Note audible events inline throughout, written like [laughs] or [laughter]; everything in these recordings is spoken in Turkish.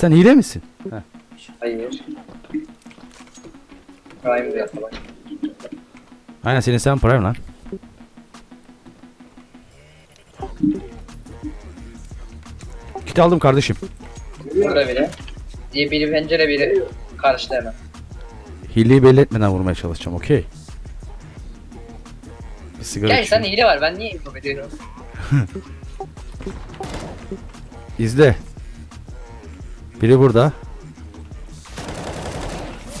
Sen hile misin? Heh. Hayır. Prime de yapalım. Aynen senin sen prime lan. Kit aldım kardeşim. Burada biri. Diye biri pencere biri karşıda hemen. Hileyi belli etmeden vurmaya çalışacağım okey. Bir sigara Gel sen içiyorum. hile var ben niye info ediyorum? [laughs] İzle. Biri burada.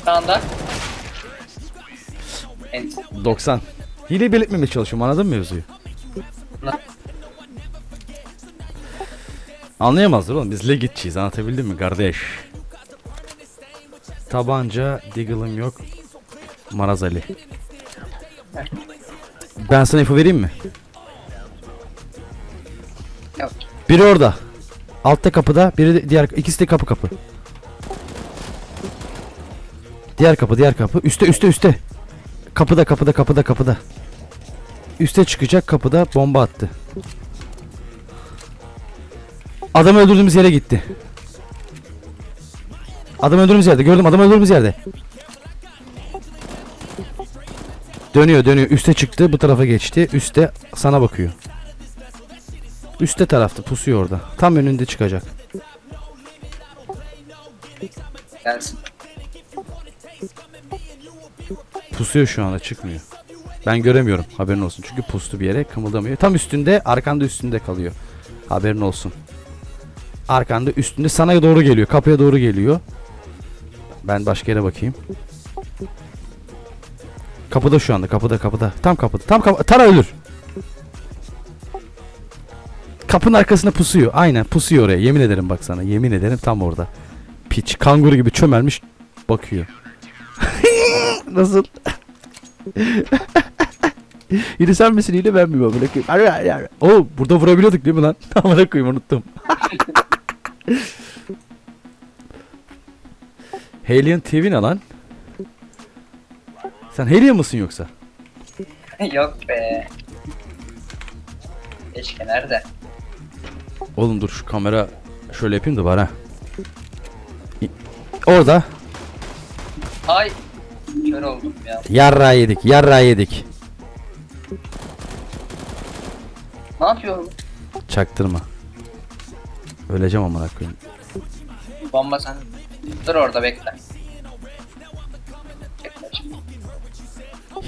Sağında. Ent. 90. Hileyi belirtmemeye çalışıyorum anladın mı mevzuyu? Anlayamazlar oğlum biz legitçiyiz anlatabildim mi kardeş? Tabanca, Deagle'ım yok. Maraz Ali. Ben sana info vereyim mi? Yok. Biri orada. Altta kapıda, biri de diğer ikisi de kapı kapı. Diğer kapı, diğer kapı. Üste, üste, üste. Kapıda, kapıda, kapıda, kapıda. Üste çıkacak kapıda bomba attı. Adamı öldürdüğümüz yere gitti. Adamı öldürdüğümüz yerde. Gördüm adamı öldürdüğümüz yerde. Dönüyor dönüyor. Üste çıktı. Bu tarafa geçti. Üste sana bakıyor. Üste tarafta pusuyor orada. Tam önünde çıkacak. Gelsin. Pusuyor şu anda çıkmıyor. Ben göremiyorum haberin olsun. Çünkü pustu bir yere kımıldamıyor. Tam üstünde arkanda üstünde kalıyor. Haberin olsun. Arkanda üstünde sana doğru geliyor. Kapıya doğru geliyor. Ben başka yere bakayım. Kapıda şu anda kapıda kapıda. Tam kapıda. Tam kapı. Tara ölür. Kapının arkasında pusuyor. Aynen pusuyor oraya. Yemin ederim bak sana. Yemin ederim tam orada. Piç kanguru gibi çömelmiş bakıyor. [laughs] Nasıl? [laughs] Yine sen misin yine ben miyim amına? Oo burada vurabiliyorduk değil mi lan? [laughs] Amına koyayım unuttum. Alien TV ne lan? Sen Alien mısın yoksa? Yok be. Keşke nerede? Oğlum dur şu kamera şöyle yapayım da var ha. Orada Ay. Kör oldum ya. yarra yedik yarra yedik. Ne yapıyorum? Çaktırma. Öleceğim amına koyayım. Bomba sen. Dur orada bekle. Bekle.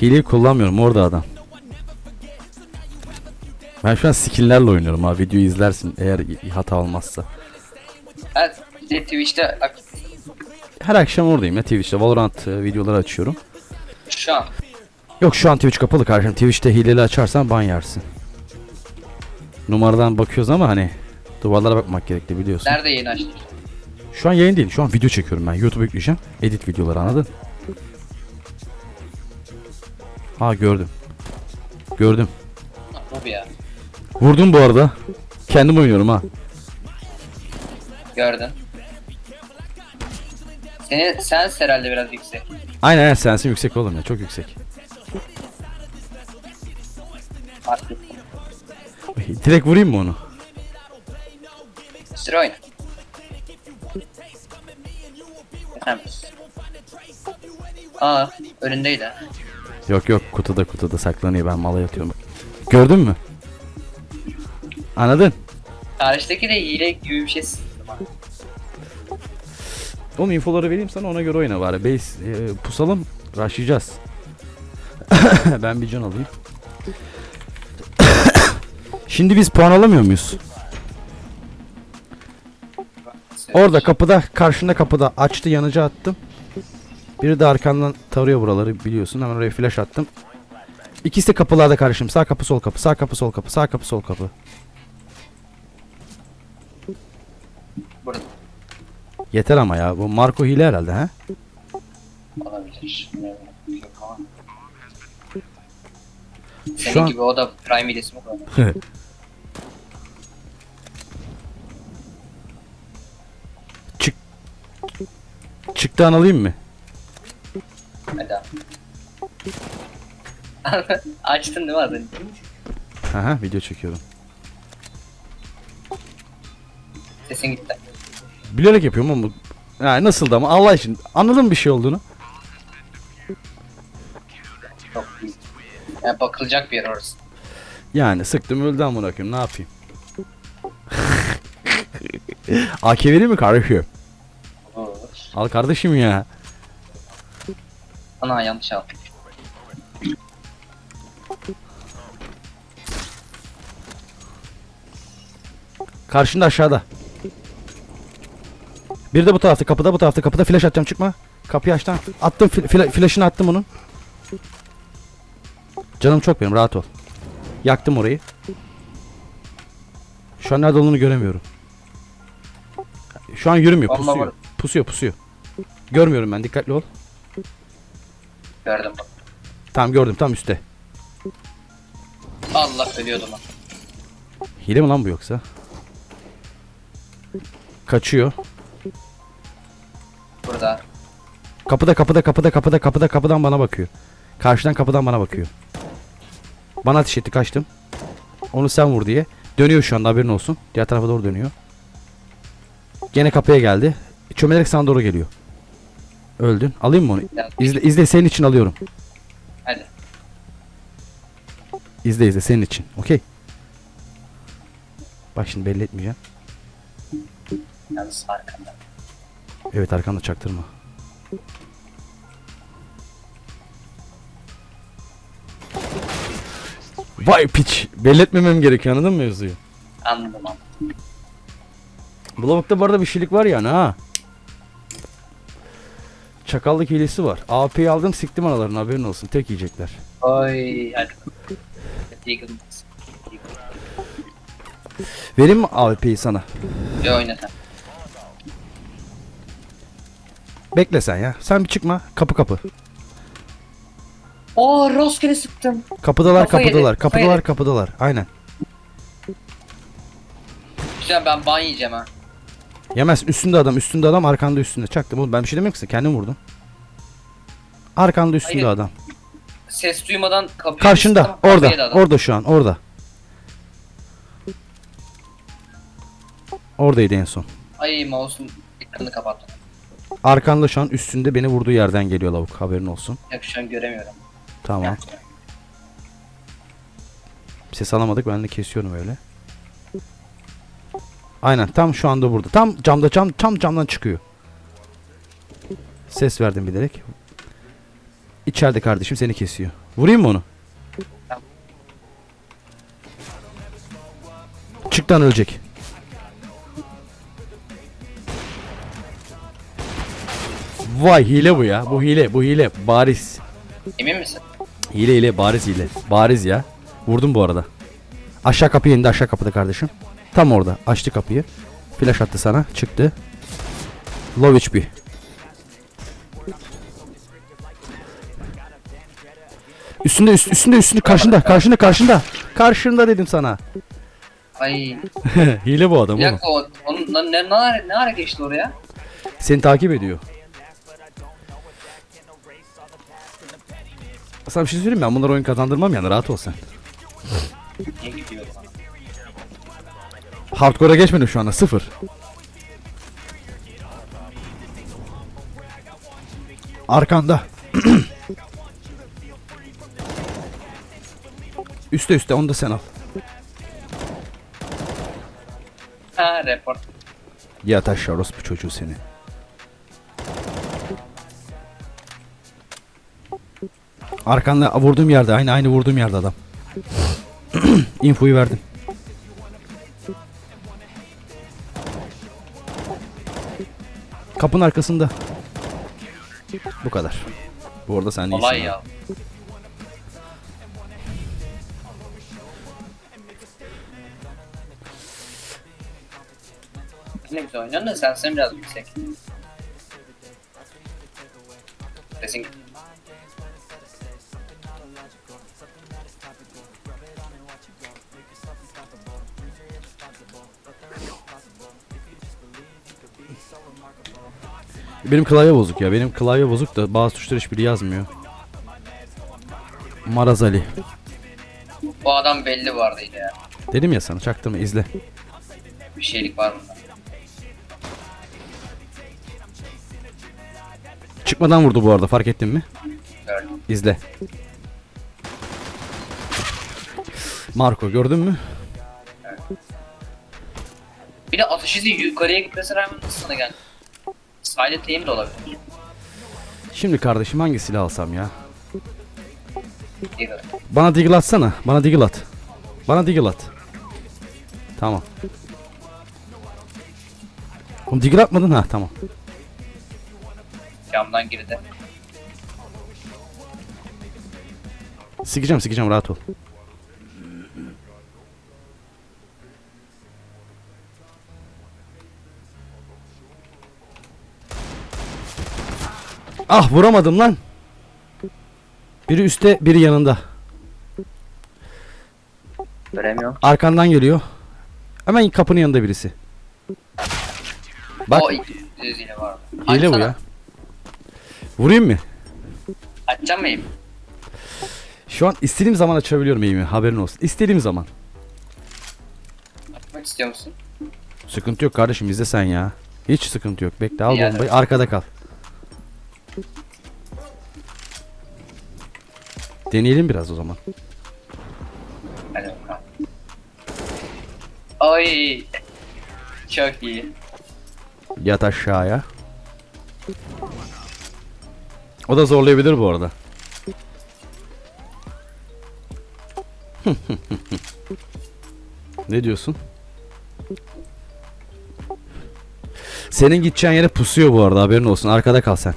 Hileyi kullanmıyorum orada adam. Ben şu an skill'lerle oynuyorum ha videoyu izlersin eğer hata olmazsa. Ben de Twitch'te Her akşam oradayım ya Twitch'te Valorant e, videoları açıyorum. şu an. Yok şu an Twitch kapalı kardeşim. Twitch'te hileli açarsan ban yersin. Numaradan bakıyoruz ama hani duvarlara bakmak gerekli biliyorsun. Nerede yayın açtın? Şu an yayın değil. Şu an video çekiyorum ben. YouTube'a yükleyeceğim. Edit videoları anladın? Ha gördüm. Gördüm. Bu ya. Vurdum bu arada. Kendim oynuyorum ha. Gördün. Senin sen herhalde biraz yüksek. Aynen aynen sensin yüksek oğlum ya. Çok yüksek. Fark ettim. Direkt vurayım mı onu? Sür oyna. Efendim. Aa önündeydi. Yok yok kutuda kutuda saklanıyor. Ben mala yatıyorum. Gördün mü? Anladın? Karşıdaki de hile gibi bir şey sızdı bana. Oğlum infoları vereyim sana ona göre oyna bari. Base e, pusalım. Rushlayacağız. [laughs] ben bir can alayım. [coughs] Şimdi biz puan alamıyor muyuz? Orada kapıda karşında kapıda açtı yanıcı attım. Biri de arkandan tarıyor buraları biliyorsun. Hemen oraya flash attım. İkisi de kapılarda karşım. Sağ kapı sol kapı. Sağ kapı sol kapı. Sağ kapı sol kapı. Burada Yeter ama ya. Bu Marco hile herhalde ha? olabilir. Yok ama. Şu Senin an gibi o da Prime hilesi mi kullanıyor? [laughs] çık çıktan alayım mı? Hadi [laughs] abi. Açtın değil mi az önce? Aha video çekiyorum. Sesin gitti. Bilerek yapıyorum ama yani nasıldı ama Allah için anladın mı bir şey olduğunu? Çok iyi. Yani bakılacak bir yer orası. Yani sıktım öldü amına koyayım ne yapayım? [laughs] AK vereyim mi kardeşim? Olur. Al kardeşim ya. Ana yanlış aldım. Karşında aşağıda. Bir de bu tarafta kapıda bu tarafta kapıda flash atacağım çıkma. Kapıyı açtan. Attım fila- flash'ını attım onun. Canım çok benim rahat ol. Yaktım orayı. Şu an nerede olduğunu göremiyorum. Şu an yürümüyor pusuyor. var. Pusuyor pusuyor. Görmüyorum ben dikkatli ol. Gördüm bak. Tamam gördüm tam üstte. Allah ölüyordum lan. Hile mi lan bu yoksa? Kaçıyor. Burada. Kapıda kapıda kapıda kapıda kapıda kapıdan bana bakıyor. Karşıdan kapıdan bana bakıyor. Bana ateş etti kaçtım. Onu sen vur diye. Dönüyor şu anda haberin olsun. Diğer tarafa doğru dönüyor. Gene kapıya geldi. Çömelerek sana doğru geliyor. Öldün. Alayım mı onu? İzle, izle senin için alıyorum. Hadi. İzle izle senin için. Okey. Bak şimdi belli etmeyeceğim. Yalnız arkanda. Evet arkanda çaktırma. Vay piç. Belli etmemem gerekiyor anladın mı mevzuyu? Anladım ama. Bu lavukta bu arada bir şeylik var yani ha. Çakallık hilesi var. AP'yi aldım siktim analarını haberin olsun. Tek yiyecekler. Oy hadi. Vereyim mi AP'yi sana? Bir oyna Bekle sen ya. Sen bir çıkma. Kapı kapı. Oo rastgele sıktım. Kapıdalar Kafa yedi, kapıdalar. kafa Kapıdalar yedi. kapıdalar. Aynen. Güzel ben ban yiyeceğim ha. Yemezsin. Üstünde adam. Üstünde adam. Arkanda üstünde. Çaktım oğlum. Ben bir şey demiyorum ki. Kendim vurdum. Arkanda üstünde Hayır. adam. Ses duymadan kapıyı Karşında. sıktım, kafayı yedi Orada. adam. Orada şu an. Orada. Oradaydı en son. Ay mouse'un ekranını kapattım. Arkanda şu an üstünde beni vurduğu yerden geliyor lavuk. Haberin olsun. Yok şu an göremiyorum. Tamam. Ses alamadık. Ben de kesiyorum öyle. Aynen tam şu anda burada. Tam camda cam tam camdan çıkıyor. Ses verdim bilerek. İçeride kardeşim seni kesiyor. Vurayım mı onu? Çıktan ölecek. Vay hile bu ya. Bu hile, bu hile. Bariz. Emin misin? Hile hile bariz hile. Bariz ya. Vurdum bu arada. Aşağı kapıya indi aşağı kapıda kardeşim. Tam orada. Açtı kapıyı. Flash attı sana. Çıktı. Low HP. Üstünde üst, üstünde üstünde karşında karşında karşında. Karşında dedim sana. Ay. [laughs] hile bu adam Bir oğlum. dakika o, onun, ne, ne, ne, ara, ne ara geçti oraya? Seni takip ediyor. Sana bir şey söyleyeyim mi? Ben bunlara oyun kazandırmam yani rahat ol sen. Niye gidiyor bana? Hardcore'a geçmedim şu anda sıfır. Arkanda. [clears throat] üste üste onu da sen al. Ha report. Yat aşağı orospu çocuğu seni. Arkanda vurduğum yerde aynı aynı vurduğum yerde adam. [clears throat] Infoyu verdim. Kapının arkasında. Bu kadar. Bu arada sen iyisin. Olay ha. ya. Ne güzel oynuyorsun da sen sen biraz yüksek. Sesin Benim klavye bozuk ya. Benim klavye bozuk da bazı tuşlar hiçbiri yazmıyor. Maraz Ali. Bu adam belli vardı ya. Dedim ya sana çaktırma izle. Bir şeylik var bunda. Çıkmadan vurdu bu arada fark ettin mi? Gördüm. İzle. Marco gördün mü? Bir de atış izi yukarıya gitmesine rağmen nasıl sana geldi? Silent aim de olabilir. Şimdi kardeşim hangi silah alsam ya? Diggle. Bana deagle atsana. Bana deagle at. Bana deagle at. Tamam. Oğlum deagle atmadın ha tamam. Camdan girdi. Sikeceğim sikeceğim rahat ol. Ah vuramadım lan. Biri üstte biri yanında. Göremiyorum. Arkandan geliyor. Hemen kapının yanında birisi. Bak O var. hile bu Açsana. ya. Vurayım mı? Açacağım mı aim? Şu an istediğim zaman açabiliyorum eğimi haberin olsun. İstediğim zaman. Açmak istiyor musun? Sıkıntı yok kardeşim izle sen ya. Hiç sıkıntı yok. Bekle al Yani. bombayı arkada kal. Deneyelim biraz o zaman. Hadi bakalım. Ay. Çok iyi. Yat aşağıya. O da zorlayabilir bu arada. [laughs] ne diyorsun? Senin gideceğin yere pusuyor bu arada haberin olsun. Arkada kal sen.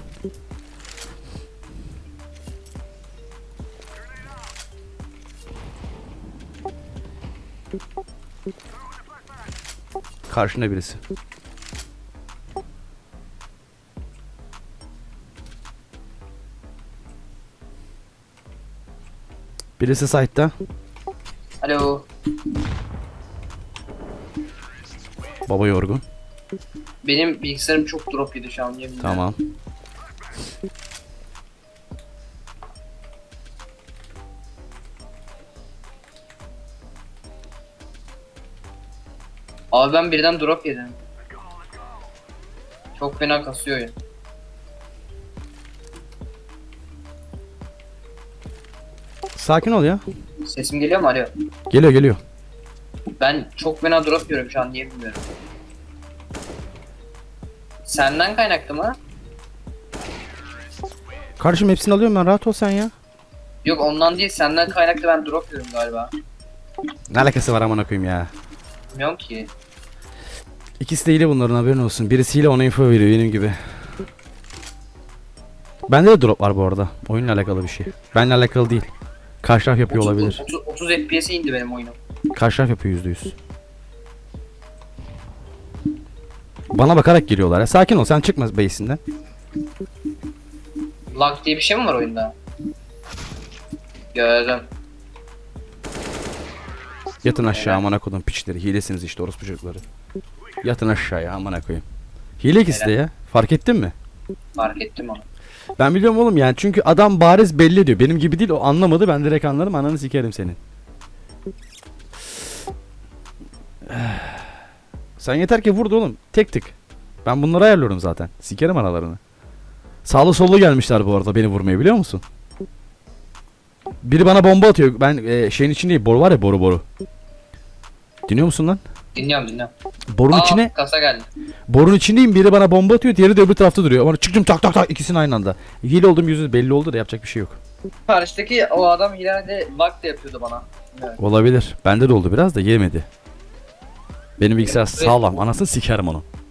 Karşında birisi. Birisi site'da. Alo. Baba yorgun. Benim bilgisayarım çok drop yedi şu an yeminle. Tamam. Abi ben birden drop yedim. Çok fena kasıyor ya. Sakin ol ya. Sesim geliyor mu? Alo. Geliyor geliyor. Ben çok fena drop yiyorum şu an niye bilmiyorum. Senden kaynaklı mı? Kardeşim hepsini alıyorum ben rahat ol sen ya. Yok ondan değil senden kaynaklı ben drop yiyorum galiba. Ne alakası var amına koyayım ya. Bilmiyorum ki. İkisi de hile bunların haberin olsun. Birisiyle ona info veriyor benim gibi. Bende de drop var bu arada. Oyunla alakalı bir şey. Benle alakalı değil. Karşı taraf yapıyor 30, olabilir. 30, 30 FPS'e indi benim oyunum. Karşı taraf yapıyor yüzde yüz. Bana bakarak geliyorlar ya. Sakin ol sen çıkma base'inden. Lag diye bir şey mi var oyunda? Gördüm. Yatın aşağı amına kodum piçleri. Hilesiniz işte orospu çocukları. Yatın aşağıya amına koyayım. Hile ikisi de ya. Fark ettin mi? Fark ettim onu. Ben biliyorum oğlum yani çünkü adam bariz belli ediyor. Benim gibi değil o anlamadı ben direkt anladım ananı sikerim senin. Sen yeter ki vurdu oğlum. Tek tık. Ben bunları ayarlıyorum zaten. Sikerim aralarını. Sağlı sollu gelmişler bu arada beni vurmaya biliyor musun? Biri bana bomba atıyor. Ben e, şeyin içindeyim. Boru var ya boru boru. Dinliyor musun lan? Dinliyorum dinliyorum. Borunun Aa, içine kasa geldi. borun içindeyim. Biri bana bomba atıyor. Diğeri de öbür tarafta duruyor. Ama çıktım tak tak tak ikisini aynı anda. Hile olduğum yüzü belli oldu da yapacak bir şey yok. Karşıdaki o adam ileride lag da yapıyordu bana. Evet. Olabilir. Bende de oldu biraz da yemedi. Benim bilgisayar sağlam. Anasını sikerim onu.